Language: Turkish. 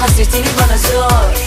Hasretini bana zor.